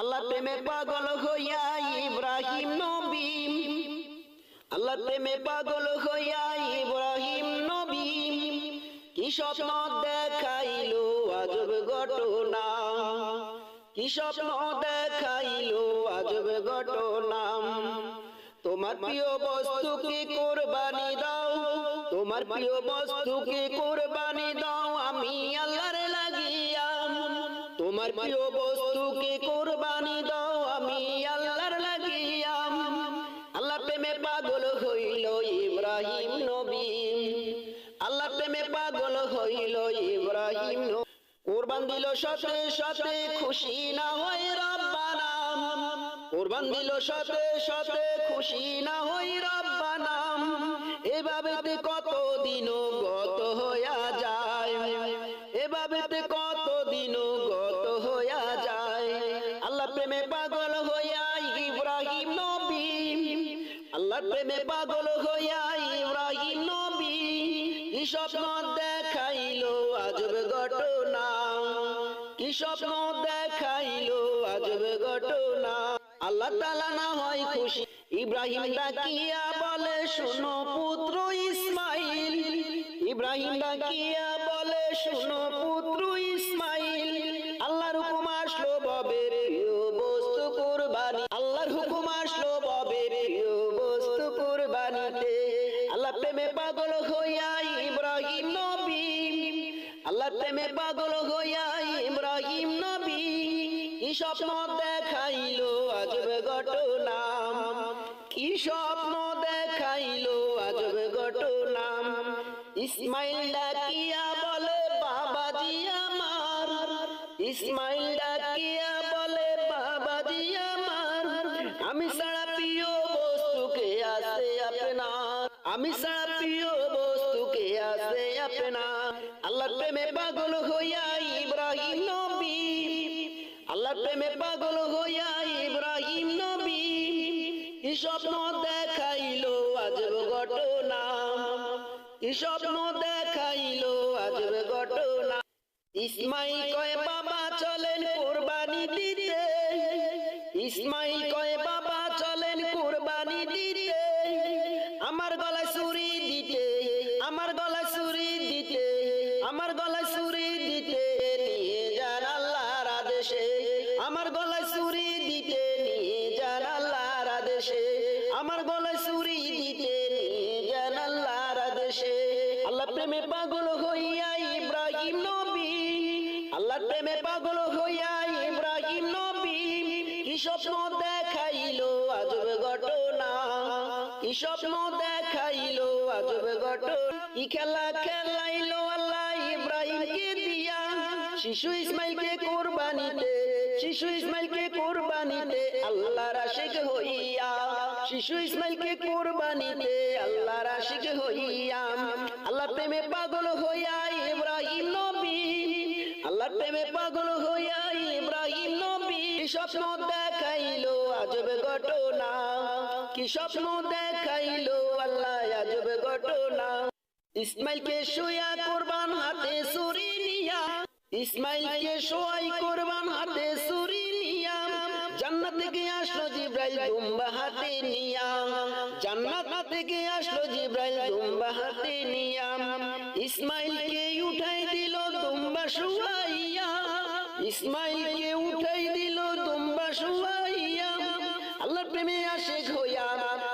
আল্লাহ প্রেমে পাগল হইয়া ইব্রাহিম নবী। আল্লাহ প্রেমে পাগল হইয়া ইব্রাহিম নবী। কি স্বপ্ন দেখাইলো আজব ঘটনা। কি স্বপ্ন দেখাইলো আজব ঘটনা। তোমার প্রিয় বস্তুকে কোরবানি দাও? তোমার প্রিয় বস্তুকে কোরবানি দাও? তোমার প্রিয় বস্তুকে কোরবানি দাও আমি আল্লাহর লাগিয়া আল্লাহ প্রেমে পাগল হইল ইব্রাহিম নবী। আল্লাহ প্রেমে পাগল হইল ইব্রাহিম কোরবান দিল সাথে সাথে খুশি না হয় রব্বানা। কোরবান দিল সাথে সাথে খুশি না হই কত দিন গত হইয়া যায়। এভাবে কত প্রেমে পাগল হইয়া ইব্রাহিম নবী স্বপ্ন দেখাইলো আজব ঘটনা? কি স্বপ্ন দেখাইলো আজব ঘটনা? আল্লাহ তালা না হয় খুশি, ইব্রাহিম ডাকিয়া বলে, শুনো পুত্র ইসমাইল। ইব্রাহিম ডাকিয়া বলে, শুনো পুত্র পাগল হইয়া ইব্রাহিম নবী। আল্লাহ প্রেমে পাগল হইয়া ইব্রাহিম নবী। স্বপ্ন দেখাইলো আজব ঘটনা। কি স্বপ্ন দেখাইলো আজব ঘটনা। ইসমাইল ডাকিয়া বলে বাবাজি আমার। ইসমাইল ডাকিয়া বলে বাবাজি আমার। আমি সারা প্রিয় বস্তুকে আছে আপনার। আমি প্রিয় বস্তুকে আছে আপনার আল্লাহ প্রেমে পাগল হইয়া ইব্রাহিম নবী। আল্লাহ প্রেমে পাগল হইয়া ইব্রাহিম নবী। কি স্বপ্ন দেখাইলো আজব ঘটনা। কি স্বপ্ন দেখাইলো আজব ঘটনা। ইসমাইল কয় বাবা চলেন কোরবানি দিতে। ইসমাইল কয় বাবা চলেন কোরবানি দিতে। আমার আমার গলায় ছুরি দিতে নিয়ে যান আল্লাহর আদেশে। আমার গলায় ছুরি দিতে নিয়ে যান আল্লাহর আদেশে। আমার গলায় ছুরি দিতে নিয়ে যান আল্লাহর আদেশে। আল্লাহ প্রেমে পাগল হইয়া ইব্রাহিম নবী। আল্লাহ প্রেমে পাগল হইয়া ইব্রাহিম নবী। কি স্বপ্ন দেখাইলো আজব ঘটনা। কি স্বপ্ন দেখাইলো আজব ঘটনা। কি খেলা খেলাইলো আল্লাহ ইব্রাহিমকে দিয়া, শিশু ইসমাইলকে কোরবানিতে, শিশু ইসমাইলকে কোরবানিতে, আল্লাহর আশিক হইয়া, শিশু ইসমাইলকে কোরবানিতে, আল্লাহর আশিক হইয়া আল্লাহ প্রেমে পাগল হইয়া ইব্রাহিম নবী আল্লাহ প্রেমে পাগল হইয়া ইব্রাহিম নবী স্বপ্ন দেখাইলো আজব ঘটনা, কি স্বপ্ন দেখাইলো আল্লাহ আজব ঘটনা। ইসমাইলকে শুয়া কোরবান হাতে সুরি নিয়া। ইসমাইলকে শোয়াই কোরবান হাতে সুরি নিয়া। জান্নাত থেকে আসলো জিব্রাইল দুম্বা হাতে নিয়া। জান্নাত থেকে আসলো জিব্রাইল দুম্বা হাতে নিয়া। ইসমাইলকে উঠাই দিল দুম্বা শুয়াইয়া। ইসমাইলকে উঠাই দিল দুম্বা শুয়াইয়া। আল্লাহর প্রেমে আশেক হইয়া,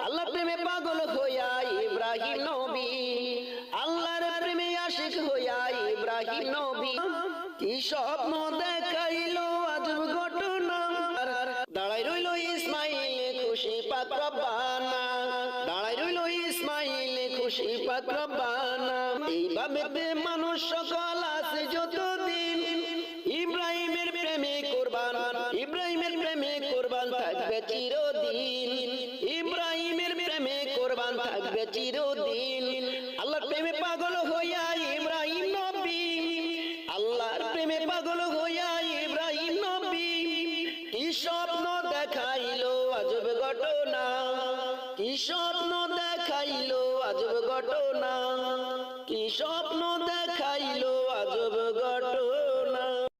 আল্লাহর প্রেমে পাগল হইয়া ইব্রাহিম নবী আল্লাহর প্রেমে আশেক হইয়া ইব্রাহিম নবী কি স্বপ্ন দেখাইলো ঘটনা? দাঁড়াই রইল ইসমাইল খুশি পাক রব্বানা দাঁড়াই রইল ইসমাইল খুশি পাক রব্বানা এইভাবে মানুষ সকল আছে যতদিন। ইব্রাহিমের প্রেমে কোরবান, ইব্রাহিমের প্রেমে কোরবান থাকবে চিরদিন। ইব্রাহিমের প্রেমে কোরবান থাকবে চিরদিন। আল্লাহর প্রেমে পাগল কি স্বপ্ন দেখাইলো আজব ঘটনা? কি স্বপ্ন